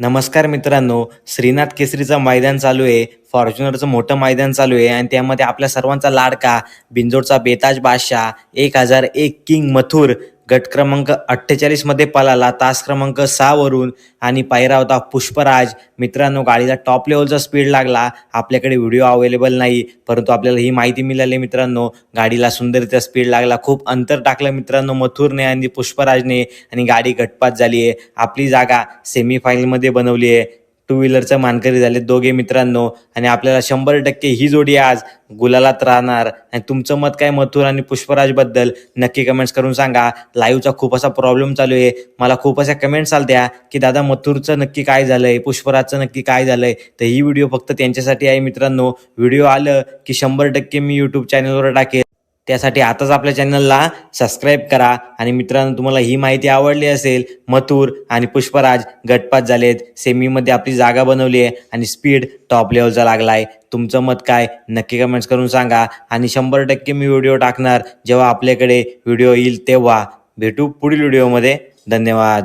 नमस्कार मित्रांनो श्रीनाथ केसरीचं मैदान चालू आहे. फॉर्च्युनरचं मोठं मैदान चालू आहे आणि त्यामध्ये आपल्या सर्वांचा लाडका बिंजोडचा बेताज बादशाह एक हजार एक किंग मथुर गट क्रमांक अठ्ठेचाळीसमध्ये पळाला. तास क्रमांक सहावरून आणि पायरा होता पुष्पराज. मित्रांनो गाडीला टॉप लेवलचा स्पीड लागला. आपल्याकडे व्हिडिओ अवेलेबल नाही परंतु आपल्याला ही माहिती मिळाली मित्रांनो. गाडीला सुंदररित्या स्पीड लागला. खूप अंतर टाकलं मित्रांनो मथुरने आणि पुष्पराजने आणि गाडी घटपात झाली आहे आपली जागा सेमीफायनलमध्ये बनवली आहे टू व्हीलरचं मानकरी झाले दोघे मित्रांनो. आणि आपल्याला शंभर टक्के ही जोडी आज गुलालात राहणार. आणि तुमचं मत काय? मथुर आणि पुष्पराजबद्दल नक्की कमेंट्स करून सांगा. लाईव्हचा खूप असा प्रॉब्लेम चालू आहे. मला खूप अशा कमेंट्स आलत्या की दादा मथुरचं नक्की काय झालंय? पुष्पराजचं नक्की काय झालंय? तर ही व्हिडिओ फक्त त्यांच्यासाठी आहे मित्रांनो. व्हिडिओ आलं की शंभर टक्के मी यूट्यूब चॅनलवर टाकेल. त्यासाठी आताच आपल्या चॅनलला सबस्क्राईब करा. आणि मित्रांनो तुम्हाला ही माहिती आवडली असेल मथुर आणि पुष्पराज गटपात झालेत. सेमीमध्ये आपली जागा बनवली आहे आणि स्पीड टॉप लेवलचा लागला आहे तुमचं मत काय? नक्की कमेंट्स करून सांगा. आणि शंभर टक्के मी व्हिडिओ टाकणार जेव्हा आपल्याकडे व्हिडिओ येईल तेव्हा. भेटू पुढील व्हिडिओमध्ये. धन्यवाद.